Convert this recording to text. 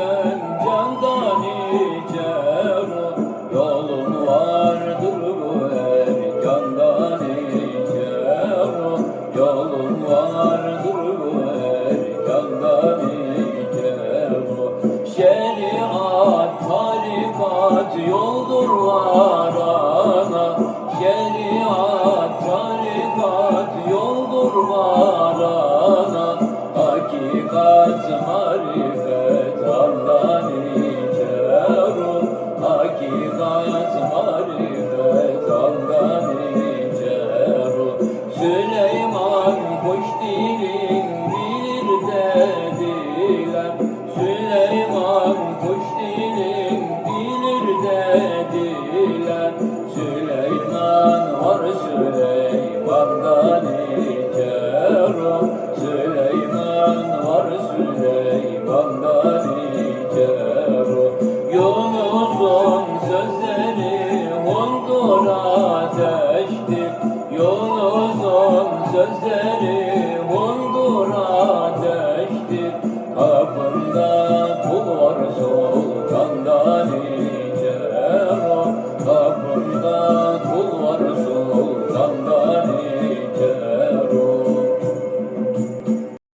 ben candan nice yolun vardır bu erkandan nice yolun vardır bu erkandan nice şeriat tarikat yoldur Süleyman var Süleyman'dan içerum ateştir Yunus'un sözleri Hundur ateştir Kapında